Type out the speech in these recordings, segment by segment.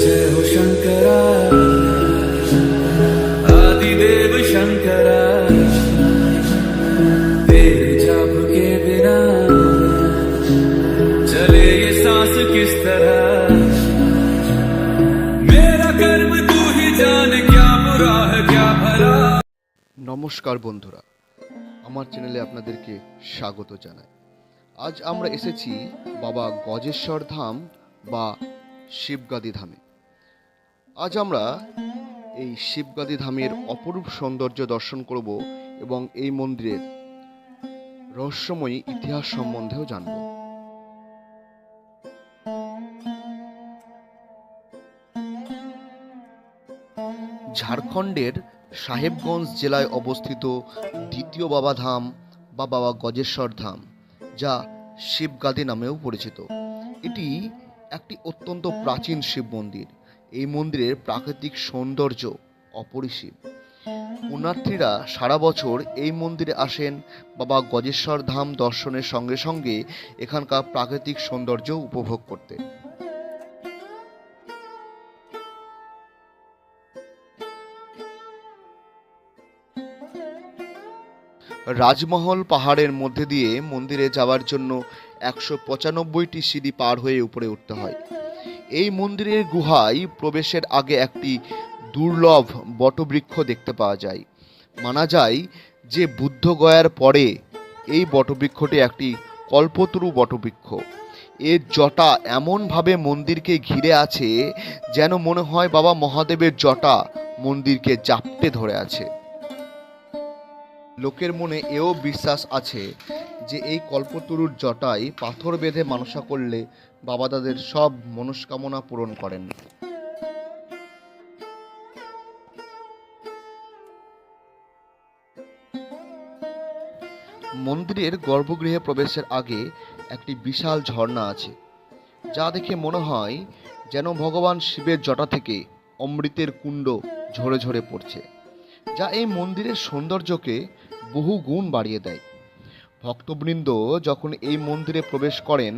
जय हो शंकरा आदिदेव शंकरा तेरे जाप के बिना चले ये सांस किस तरह मेरा कर्म तू ही जान क्या बुरा है क्या भला নমস্কার বন্ধুরা আমার চ্যানেলে আপনাদেরকে স্বাগত জানাই আজ আমরা এসেছি বাবা গজেশ্বর ধাম বা শিবগাদি ধামে আজ আমরা এই শিবগাদি ধামের অপরূপ সৌন্দর্য দর্শন করব এবং এই মন্দিরের রহস্যময়ী ইতিহাস সম্বন্ধেও জানব। ঝাড়খণ্ডের সাহেবগঞ্জ জেলায় অবস্থিত দ্বিতীয় বাবা ধাম বা বাবা গজেশ্বর ধাম, যা শিবগাদি নামেও পরিচিত। এটি একটি অত্যন্ত প্রাচীন শিব মন্দির। এই মন্দিরের প্রাকৃতিক সৌন্দর্য অপরিসীম। পুণ্যার্থীরা সারা বছর এই মন্দিরে আসেন। বাবা গজেশ্বর ধাম দর্শনের সঙ্গে সঙ্গে এখানকার প্রাকৃতিক সৌন্দর্য উপভোগ করতে। রাজমহল পাহাড়ের মধ্যে দিয়ে মন্দিরে যাওয়ার জন্য একশো পঁচানব্বইটি সিঁড়ি পার হয়ে উপরে উঠতে হয়। এই মন্দিরের গুহায় প্রবেশের আগে একটি দুর্লভ বটবৃক্ষ দেখতে পাওয়া যায়। মানা যায় যে বুদ্ধগয়ার পরে এই বটবৃক্ষটি একটি কল্পতরু বটবৃক্ষ। এর জটা এমনভাবে মন্দিরকে ঘিরে আছে যেন মনে হয় বাবা মহাদেবের জটা মন্দিরকে জাপটে ধরে আছে। লোকের মনে এও বিশ্বাস আছে যে এই কল্পতরুর জটায় পাথর বেঁধে মানসা করলে বাবা তাদের সব মনস্কামনা পূরণ করেন। মন্দিরের গর্ভগৃহে প্রবেশের আগে একটি বিশাল ঝর্ণা আছে, যা দেখে মনে হয় যেন ভগবান শিবের জটা থেকে অমৃতের কুণ্ড ঝরে ঝরে পড়ছে, যা এই মন্দিরের সৌন্দর্যকে বহু গুণ বাড়িয়ে দেয়। ভক্তবৃন্দ যখন এই মন্দিরে প্রবেশ করেন,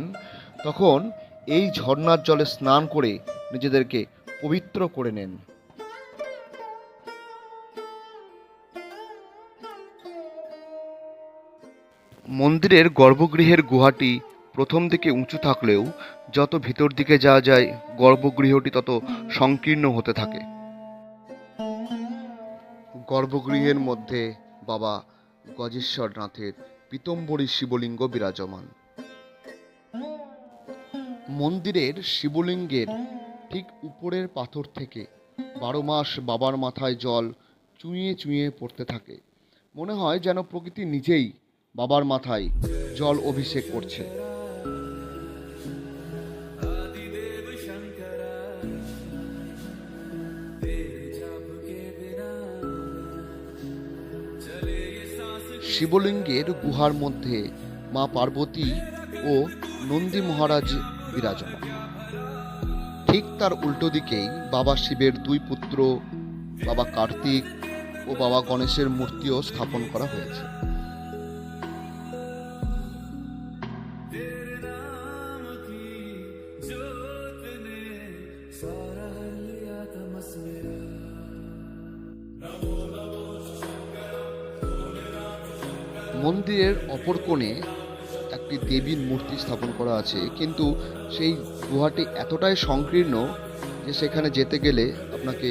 তখন এই ঝর্ণার জলে স্নান করে নিজেদেরকে পবিত্র করে নেন। মন্দিরের গর্ভগৃহের গুহাটি প্রথম দিকে উঁচু থাকলেও যত ভিতর দিকে যাওয়া যায়, গর্ভগৃহটি তত সংকীর্ণ হতে থাকে। গর্ভগৃহের মধ্যে বাবা গজেশ্বরনাথের পীতম্বরী শিবলিঙ্গ বিরাজমান। মন্দিরের শিবলিঙ্গের ঠিক উপরের পাথর থেকে বারো মাস বাবার মাথায় জল চুঁয়ে চুঁয়ে পড়তে থাকে। মনে হয় যেন প্রকৃতি নিজেই বাবার মাথায় জল অভিষেক করছে। শিবলিঙ্গের গুহার মধ্যে মা পার্বতী ও নন্দী মহারাজ বিরাজমান। ঠিক তার উল্টো দিকেই বাবা শিবের দুই পুত্র, বাবা কার্তিক ও বাবা গণেশের মূর্তিও স্থাপন করা হয়েছে। মন্দিরের অপর কোণে একটি দেবীর মূর্তি স্থাপন করা আছে। কিন্তু সেই গুহাটি এতটাই সংকীর্ণ যে সেখানে যেতে গেলে আপনাকে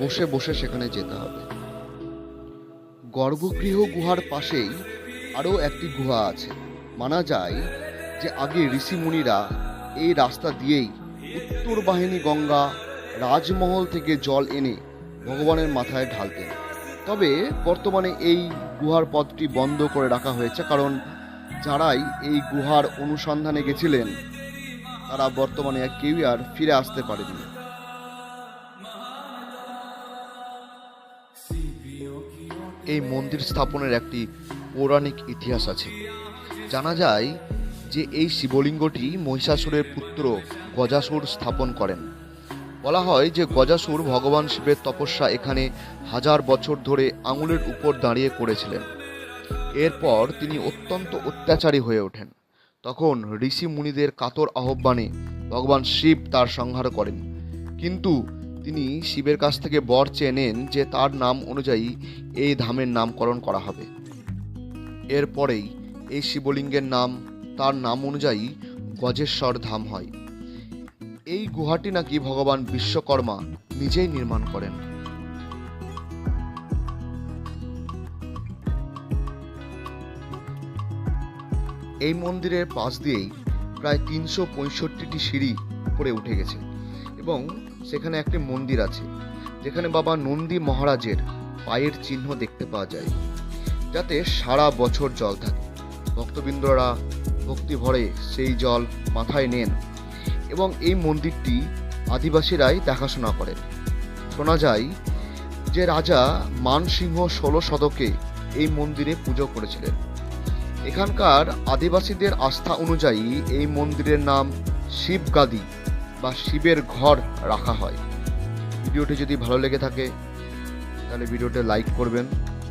বসে বসে সেখানে যেতে হবে। গর্ভগৃহ গুহার পাশেই আরও একটি গুহা আছে। মানা যায় যে আগে ঋষিমুনিরা এই রাস্তা দিয়েই উত্তর বাহিনী গঙ্গা রাজমহল থেকে জল এনে ভগবানের মাথায় ঢালতেন। তবে বর্তমানে এই গুহার পথটি বন্ধ করে রাখা হয়েছে, কারণ যারাই এই গুহার অনুসন্ধানে গেছিলেন, তারা বর্তমানে কেউই আর ফিরে আসতে পারেনি এই মন্দির স্থাপনের একটি পৌরাণিক ইতিহাস আছে। জানা যায় যে এই শিবলিঙ্গটি মহিষাসুরের পুত্র গজাসুর স্থাপন করেন। বলা হয় যে গজাসুর ভগবান শিবের তপস্যা এখানে হাজার বছর ধরে আঙুলের উপর দাঁড়িয়ে করেছিলেন। এরপর তিনি অত্যন্ত অত্যাচারী হয়ে ওঠেন। তখন ঋষি মুনিদের কাতর আহ্বানে ভগবান শিব তার সংহার করেন। কিন্তু তিনি শিবের কাছ থেকে বর চেয়ে নেন যে তার নাম অনুযায়ী এই ধামের নামকরণ করা হবে। এরপরেই এই শিবলিঙ্গের নাম, তার নাম অনুযায়ী গজেশ্বর ধাম হয়। এই গুহাটি নাকি ভগবান বিশ্বকর্মা নিজেই নির্মাণ করেন? এই মন্দিরের পাশ দিয়েই প্রায় তিনশো পঁয়ষট্টিটি সিঁড়ি উপরে উঠে গেছে এবং সেখানে একটি মন্দির আছে, যেখানে বাবা নন্দী মহারাজের পায়ের চিহ্ন দেখতে পাওয়া যায়, যাতে সারা বছর জল থাকে। ভক্তবৃন্দরা ভক্তি ভরে সেই জল মাথায় নেন। এবং এই মন্দিরটি আদিবাসীরাই দেখাশোনা করেন। শোনা যায় যে রাজা মানসিংহ ষোলো শতকে এই মন্দিরে পুজো করেছিলেন। এখানকার আদিবাসীদের আস্থা অনুযায়ী এই মন্দিরের নাম শিবগাদি বা শিবের ঘর রাখা হয়। ভিডিওটি যদি ভালো লেগে থাকে, তাহলে ভিডিওটা লাইক করবেন।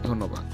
ধন্যবাদ।